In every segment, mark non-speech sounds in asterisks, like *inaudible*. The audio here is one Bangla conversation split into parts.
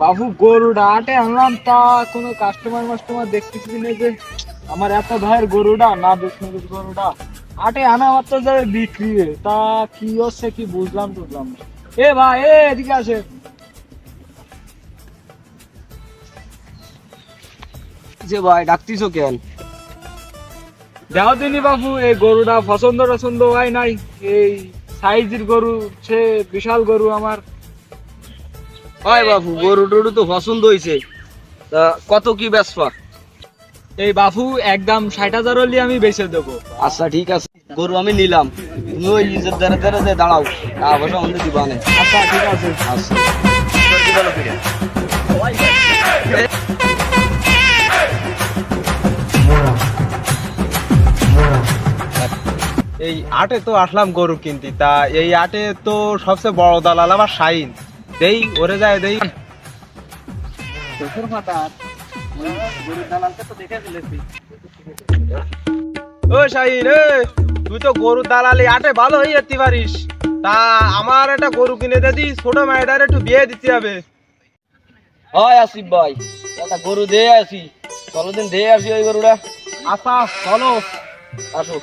বাবু গরুটা আটে আনলাম তা কোনো কাস্টমার মাস্টমার দেখতেছি না যে আমার এত ভাইয়ের গরুটা না বিষ্ণুর গরুটা আটে আনা মাত্র যাবে বিক্রি তা কি হচ্ছে কি বুঝলাম বুঝলাম এ ভাই এ এদিকে আসে। যে ভাই ডাকতিছো কেন? দেখো তিনি বাবু এই গরুটা পছন্দ টছন্দ হয় নাই এই সাইজের গরু সে বিশাল গরু আমার। হয় বাপু গরু টরু তো পছন্দ হয়েছে তা কত কি বেসপা এই বাবু একদম ষাট হাজার হলে আমি বেচে দেবো। আচ্ছা ঠিক আছে। গরু আমি নিলাম। তুমি ওই নিজের দ্বারা দ্বারা দিয়ে দাঁড়াও না আচ্ছা ঠিক আছে। আচ্ছা। এই আটে তো আসলাম গরু কিনতে। তা এই আটে তো সবচেয়ে বড় দালাল আমার শাইন দেই ওরে যায় দেই। ও শাহিন তুই তো গরু দালালি আটে ভালো হয়ে যেতে পারিস। তা আমার একটা গরু কিনে দে দি ছোট মায়ের একটু বিয়ে দিতে হবে। হয় আসিফ ভাই একটা গরু দিয়ে আসি। চলো দিন দিয়ে আসি ওই গরুটা। আচ্ছা চলো। আসো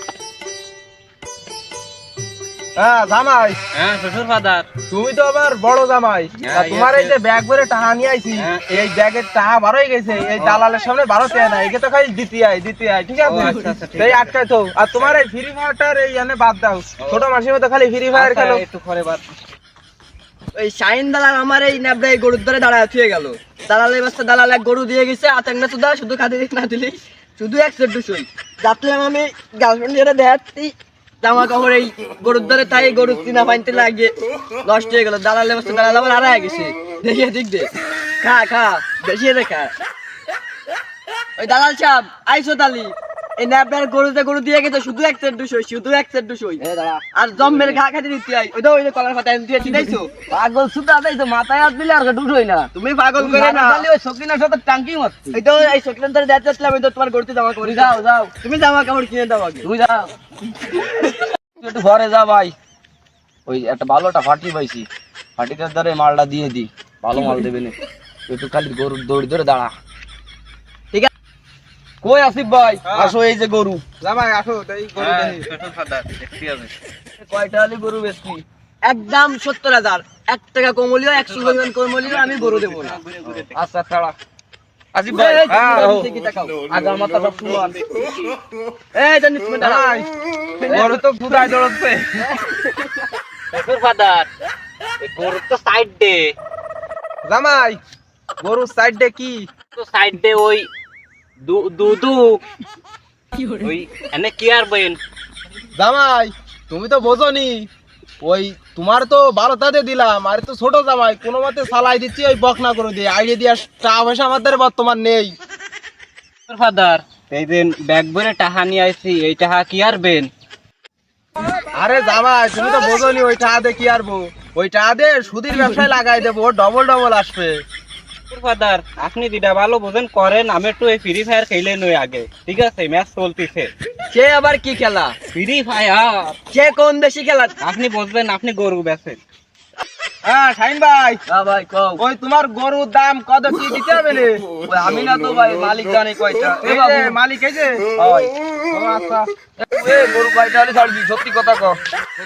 হ্যাঁ জামাই। হ্যাঁ শ্বশুর ফাদার। তুমি তো আবার বড় জামাই। তোমার এই যে ব্যাগ ভরে টাকা নিয়ে আইছি এই ব্যাগের টাকা বারোই গেছে এই দালালের সামনে বারো টাকা না একে তো খালি দিতে আই দিতে আই ঠিক আছে। এই আটকাই তো। আর তোমার এই ফ্রি ফায়ারটার এই এনে বাদ দাও। ছোট মাসির মতো খালি ফ্রি ফায়ার খেলো। একটু পরে বাদ। ওই শাইন দালাল আমার এই ন্যাবড়া এই গরুর ধরে দাঁড়ায় থুয়ে গেল। দালাল এই বাস্তা দালাল এক গরু দিয়ে গেছে আতেক না শুধু খাতে না দিলি শুধু এক সেট দুশোই যাতলাম আমি গার্লফ্রেন্ড যেটা দেখাচ্ছি জামা কাপড় এই গরুর ধরে তাই গরু চিনা পাইতে লাগে। নষ্ট হয়ে গেল দালালে বসে দালাল আবার হারায় গেছে। দেখে দিক দে খা খা রে খা ওই দালাল সাহেব, আইসো তালি। গরু দিয়ে গেছে শুধু এক সেট শুধু এক সেট দুশোই আর জম্মের ঘা খাতে দিতে আই ওই তো ওই যে কলার পাতা দিয়ে চিনাইছো পাগল সুতা দেই তো মাথায় হাত দিলে আর ডুডোই না। তুমি পাগল করে না। ওই সকিনার সাথে টাঙ্কি মারছি। এই তো এই সকিলেন ধরে দেখতে আসলাম এই তো তোমার গড়তে জামা কাপড় যাও যাও। তুমি জামা কাপড় কিনে দাও আগে। তুই যা একটু ঘরে যা ভাই। ওই একটা ভালো একটা ফাটি পাইছি। ফাটিটার দ্বারা মালটা দিয়ে দি। ভালো মাল দেবে না। একটু খালি গরুর দৌড়ি ধরে দাঁড়া। কই আসিফ ভাই? আসো এই যে গরু। জামাই আসো এই গরু দেখি কয়টা হলে গরু বেশি একদম সত্তর হাজার। এক টাকা কমলিও একশো পরিমাণ কমলিও আমি গরু দেবো। না আচ্ছা ছাড়া। আসিফ ভাই হ্যাঁ, মাথা সব সমান এই জানিস গরু তো দৌড়চ্ছে। গরুর তো সাইড দে জামাই গরুর সাইড ডে কি? তো সাইড দে ওই দু- ওই এনে কি আর বেন জামাই তুমি তো বোঝনি। ওই তোমার তো বারো তাতে দিলাম আর তো ছোট জামাই কোনো মতে সালাই দিচ্ছি ওই বকনা করে দিয়ে। আইডিয়া দিয়ে টাকা পয়সা আমাদের বর্তমান নেই। ফাদার এই দিন ব্যাগ ভরে টাহা নিয়ে আইছি এই টাহা কি আর বেন? আরে জামাই তুমি তো বোঝনি ওই টাকা দিয়ে কি আরবো? ওই টাকা দিয়ে সুদির ব্যবসায় লাগাই দেবো ডবল ডবল আসবে। ফাদার আপনি যেটা ভালো বোঝেন করেন। আমি একটু এই ফ্রি ফায়ার খেলে নই আগে। ঠিক আছে ম্যাচ চলতেছে। সে আবার কি খেলা? ফ্রি ফায়ার সে কোন দেশি খেলা? আপনি বুঝবেন আপনি গরু বেচেন। হ্যাঁ শাইন ভাই। হ্যাঁ ভাই কও। ওই তোমার গরুর দাম কত কি দিতে হবে রে? আমি না তো ভাই মালিক জানে কয়টা। এই যে মালিক এই যে। হয়। আচ্ছা। গরু কয়টা হলে ছাড়বি? সত্যি কথা কও।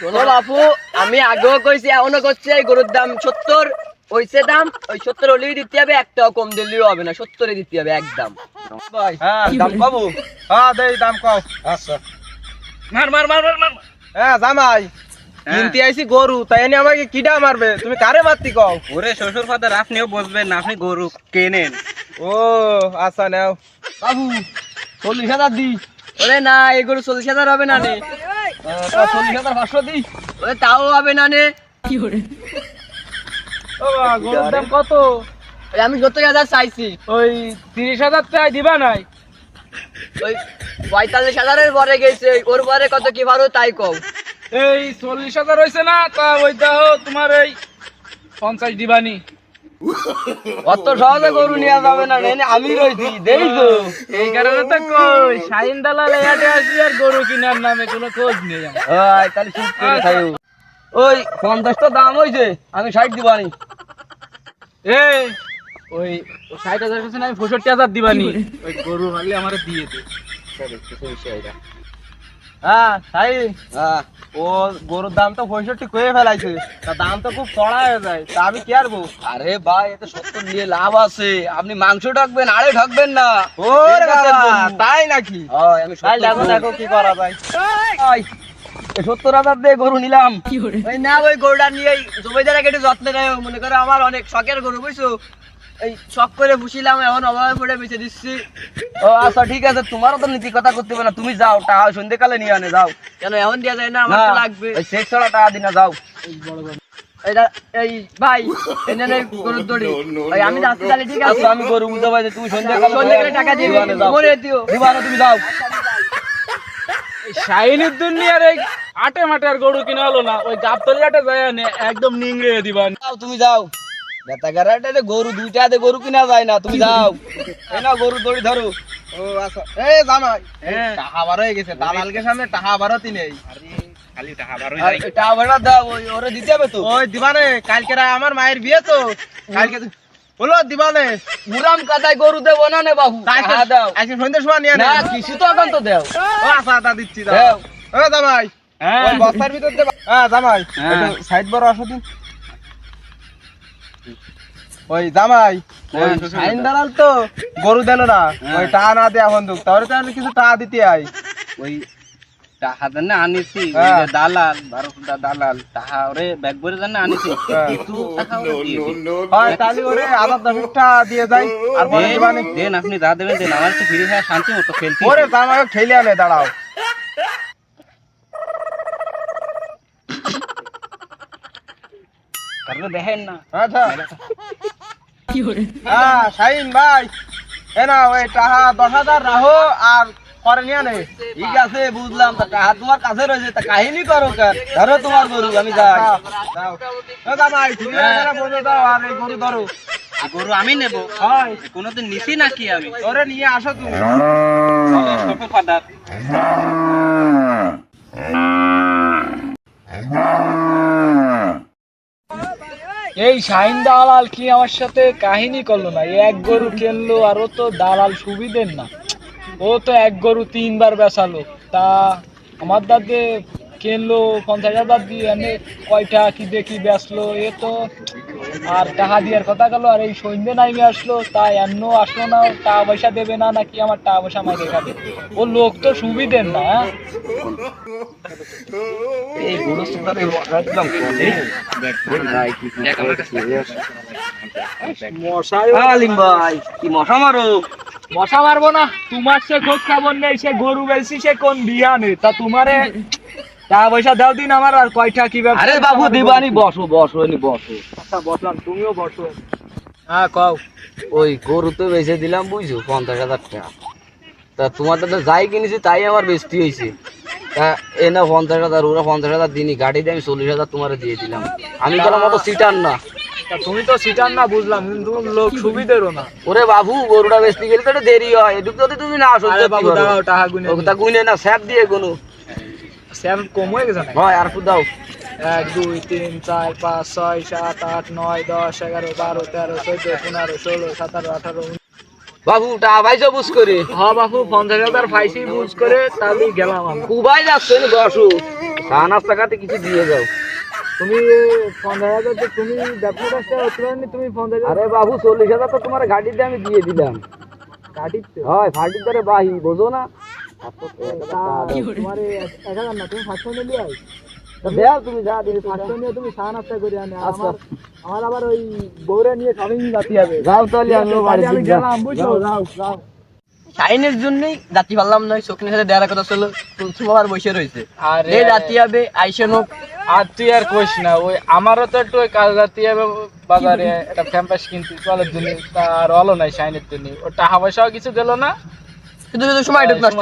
শোনো বাপু আমি আগেও কইছি এখনও করছি এই গরুর দাম সত্তর। ওইসে দাম ওই সত্তর হলেই দিতে হবে একটাও কম দিলেও হবে না সত্তরে দিতে হবে একদম। ভাই। হ্যাঁ দাম পাবো হ্যাঁ দেই দাম কও আচ্ছা। মার মার মার মার মার। হ্যাঁ জামাই। কিনতে আইছি গরু তাই এনে আমাকে কিডা মারবে? তুমি কারে মারতি কও? ওরে শ্বশুর ফাদার আপনিও বুঝবেন না আপনি গরু কেনেন। ও আচ্ছা নাও। বাবু চল্লিশ হাজার দি। ওরে না এই গরু চল্লিশ হাজার হবে না নে। চল্লিশ হাজার পাঁচশো দি। ওরে তাও হবে না নে। ও বাবা, গরুর দাম কত? আমি সত্তর হাজার চাইছি। ওই তিরিশ হাজার টাকা দিবা নাই। ওই পঁয়তাল্লিশ হাজারের পরে গেছে ওর পরে কত কি পারো তাই কও। এই চল্লিশ হাজার হয়েছে না তা ওইটা তোমার এই পঞ্চাশ দিবানি অত সহজে গরু নেওয়া যাবে না আমি রয়েছি দেই তো। এই কারণে তো কই শাহিন দালাল এয়াতে আসি আর গরু কিনার নামে কোনো খোঁজ নেই। তাহলে ওই পঞ্চাশটা দাম হয়েছে আমি ষাট দিবানি এ ওই ষাট হাজার কাছে আমি পঁয়ষট্টি হাজার দিবানি ওই গরু হলে আমার দিয়ে দে। হ্যাঁ তাই? হ্যাঁ। ও গরুর দাম তো পঁয়ষট্টি ফেলাইছে। তা দাম তো খুব চড়া হয়ে যায় তা আমি কি আরবো আরে ভাই এতে সত্তর নিয়ে লাভ আছে। আপনি মাংস ঢাকবেন আরে ঢাকবেন না। তাই নাকি? হয়, আমি দেখো দেখো কি করা যায়। সত্তর হাজার দিয়ে গরু নিলাম। ওই না ওই গরুটা নিয়ে জমিদার একটু যত্ন নেয়। মনে করো আমার অনেক শখের গরু বুঝছ? এই শখ করে পুষিলাম এখন অভাবে পড়ে বেঁচে দিচ্ছি। ও আচ্ছা ঠিক আছে তোমারও তো নীতি কথা করতে হবে না। তুমি যাও টাকা সন্ধ্যেকালে নিয়ে আনে যাও। কেন এখন দেওয়া যায় না আমার তো লাগবে। ওই শেষ ছাড়া টাকা দিনা যাও। এটা এই ভাই এনে নে গরুর দড়ি। আমি যাচ্ছি তাহলে ঠিক আছে? আচ্ছা আমি গরু বুঝতে পারছি তুমি সন্ধ্যেকালে সন্ধ্যেকালে টাকা দিয়ে মরে দিও। তুমি যাও। শাহিনীর দুনিয়ার এই আটে মাটে আর গরু কিনা হলো না ওই গাবতলি আটে যায় একদম নিংড়ে যাও তুমি যাও। বেতা গরু দুইটা গরু কিনা যায় না তুমি যাও। এই না গরু দড়ি ধরো। ও আচ্ছা। জামাই। হ্যাঁ। টাকা বার হয়ে গেছে দালালকে সামনে টাকা বারোতি নেই। খালি টাকা দাও ওই ওরে দিতে হবে তো। ওই কালকে আমার মায়ের বিয়ে তো। কালকে তো- বলো দিবানে। মুরাম কাদায় গরু দেবো না নে বাবু টাকা দাও। আজকে সন্ধ্যে সময় নিয়ে না কিছু তো এখন তো দেও। ও আচ্ছা তা দিচ্ছি দাও। ও জামাই। হ্যাঁ। ওই বস্তার ভিতর দে হ্যাঁ জামাই। হ্যাঁ। একটু সাইড বড় আসো দিন। ওই জামাই ওই হ্যাঁ, সাইন দালাল তো গরু দিল না। ওই টাকা না দেয়া বন্ধুক তাহলে তাহলে কিছু টাকা দিতে আই। ওই টাকা দেন আনিছি। হ্যাঁ। যে দালাল বারো ফুটা দালাল টাকা ওরে ব্যাগ ভরে দেন না আনিছি। হ্যাঁ। টাকা ওরে দিয়ে হয় তাহলে ওরে আবার দশ দিয়ে যাই আর পরে দেন, আপনি যা দেবেন দেন আমার তো ফ্রি ফায়ার শান্তি মতো খেলতে ওরে জামাই খেলে আনে দাঁড়াও। তারপরে দেখেন না। আচ্ছা হ্যাঁ শাহিন ভাই। এ না ওই টাকা দশ হাজার রাখো আর পরে নিয়ে নে। ঠিক আছে বুঝলাম। তা টাকা তোমার কাছে রয়েছে তা কাহিনী করো কার ধরো তোমার গরু আমি যাই। দাও। এ জামাই, তুমি এখানে বসে দাও আর এই গরু ধরো। গরু আমি নেব? কোনোদিন নিছি নাকি আমি? ওরে নিয়ে আসো তুমি। এই শাহিন দালাল কি আমার সাথে কাহিনী করল না? এই এক গরু কিনলো আর ও তো দালাল সুবিধের না। ও তো এক গরু তিনবার বেচালো। তা আমার দাদে কিনলো পঞ্চাশ হাজার দিয়ে এনে কয়টা কি দেখি বেচলো এ তো আর টাকা দেওয়ার কথা গেল আর এই সন্ধ্যে নাইমে আসলো তা এমনও আসলো না টাকা পয়সা দেবে না নাকি আমার টাকা পয়সা আমায় দেখাবে ও লোক তো সুবিধের না হ্যাঁ? এই গরু আলিম ভাই কি মশা মারো। মশা মারবো না। তোমার সে খোঁজ খবর নেই সে গরু বেলছি সে কোন বিহানে তা তোমারে টাকা পয়সা দাও দিন আমার আর কয়টা কি ব্যবসা আরে বাবু দিবানি বসো বসো এনে বসো। আচ্ছা বসলাম তুমিও বসো। হ্যাঁ কও ওই গরু তো বেচে দিলাম বুঝছ পঞ্চাশ হাজার টাকা। তা তোমার দাদা যাই কিনেছি তাই আমার বেচতি হয়েছে। তা এ না পঞ্চাশ হাজার ওরা পঞ্চাশ হাজার দিনই গাড়ি দিয়ে আমি চল্লিশ হাজার তোমার দিয়ে দিলাম। আমি বললাম মতো সিটার না। তা তুমি তো সিটার না বুঝলাম কিন্তু লোক সুবিধেরও না। ওরে বাবু গরুটা বেচতে গেলে তো একটু দেরি হয়। এটুকু তুমি না আসো আরে বাবু দাও টাকা গুনে তা গুনে না স্যাপ দিয়ে কোনো স্যাম কম হয়ে গেছে না হয় আর দাও। এক দুই তিন চার পাঁচ ছয় সাত আট নয় দশ এগারো বারো তেরো চোদ্দ পনেরো ষোলো সতেরো আঠারো বাবু টাকা পাইছো বুঝ করে। হ্যাঁ বাবু পঞ্চাশ হাজার পাইছি বুঝ করে তাহলেই গেলাম আমি। কুবাই যাচ্ছ চা নাস্তা খাতে কিছু দিয়ে যাও। তুমি পঞ্চাশ হাজার তো তুমি ব্যবসা তুমি পঞ্চাশ আরে বাবু চল্লিশ হাজার তো তোমার গাড়িতে আমি দিয়ে দিলাম। হয় ফাটির ধরে বাহি বোঝো না? তোমার এক হাজার না তুমি সাতশো দেও তুমি যা দিলে সাতশো নিয়ে তুমি চা নাস্তা করে আনে। আর আচ্ছা। আমার আমার আবার ওই বউরে নিয়ে শপিং যাতে হবে। যাও তাহলে আমিও বাড়ি আমি গেলাম বুঝছ? যাও। যাও শাইনের জন্যই যাত্রী পারলাম নয় শকুনের সাথে দেয়ার কথা ছিল। তুলসী বাবার বসে রয়েছে। আরে। এই যাত্রী হবে আইসেন হোক আর তুই আর কইস না, ওই আমারও তো একটু ওই রাতে বাজারে একটা ক্যাম্পাস কিনতে চলের জন্য আর হলো নাই শাইনের জন্য। ও টাকা পয়সাও কিছু দিল না শুধু নষ্ট সময়টুকু নষ্ট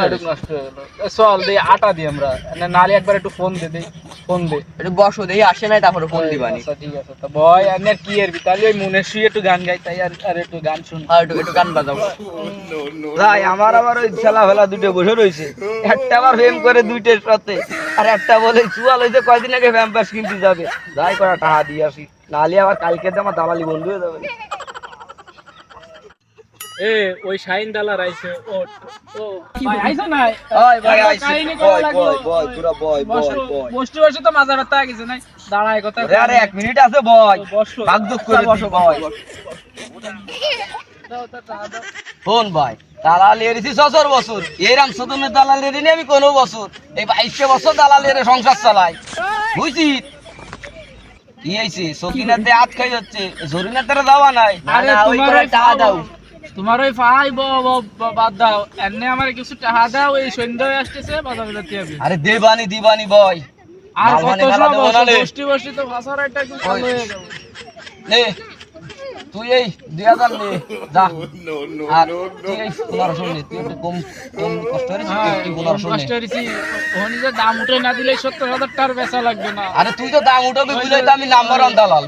হয়ে গেলো। আটা দিই আমরা। নালে একবার একটু ফোন দে দেই ফোন দে। একটু বসো দেখি আসে নাই তারপরে ফোন দিবানি। আচ্ছা ঠিক আছে তো ভয় আর আর কি এর তাহলে ওই মনে শুয়ে একটু গান গাই তাই আর আর একটু গান শুন। আর একটু একটু গান বাজাও। যাই আমার আবার ওই ছেলা ফেলা দুটো বসে রয়েছে একটা আবার ফেম করে দুইটার সাথে। আর একটা বলে চুয়াল হয়েছে কয়দিন আগে ভ্যাম্পাস কিনতে যাবে? যাই করা টাকা দিয়ে আসি। নাহলে আবার কালকে তো আমার দালালি বন্ধ হয়ে যাবে। এ ওই শাইন দালার আইছে ও ও। ভাই আইছো না? ওই ভাই আইছি। বয়। বয় বয় পুরো বয় বয় বয় বসতে বসে তো মাথা ব্যথা গেছে নাই? দাঁড়ায় কথা ওরে আরে এক মিনিট আছে বয় বসো। করে বসো বয়। শোন ভাই দালাল এরিছি বছর। এরাম সদনের দালাল এরিনি আমি কোনো বছর এই বাইশে বছর দালাল এর সংসার চালাই। বুঝছি? কি হয়েছে সকিনাতে আত খাই যাচ্ছে জরিনাতে যাওয়া নাই। আরে তোমার টাকা দাও। তোমার ওই ব- বাদ দাও। এমনি আমার কিছু টাকা দাও এই সন্ধ্যা আসতেছে বাজার বাজাতে হবে আরে দেবানি দিবানি বই আর কত রে। বসটি বসটি তো ভাষার একটা কিছু হয়ে যাবে তুই এই দুই হাজার নে যা। *laughs* আর তুই এই পনেরোশো নে তুই একটু কম কম কষ্ট করিস পনেরোশো কষ্ট হয়েছি ওখানে যে দাম উঠে না দিলে সত্তর হাজার টাকার বেচা লাগবে না। আরে তুই তো দাম উঠাবি বুঝলে তো আমি নাম্বার ওয়ান দালাল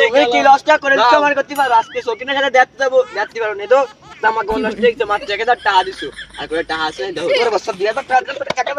তুমি কি লসটা করে দিছো? আমার করতে পারো আজকে সকিনের সাথে দেখতে যাব দেখতে পারো নে তো। আমাকে নষ্ট দেখছ মাত্র এক হাজার টাকা দিছো। আর করে টাকা আছে বছর টাকা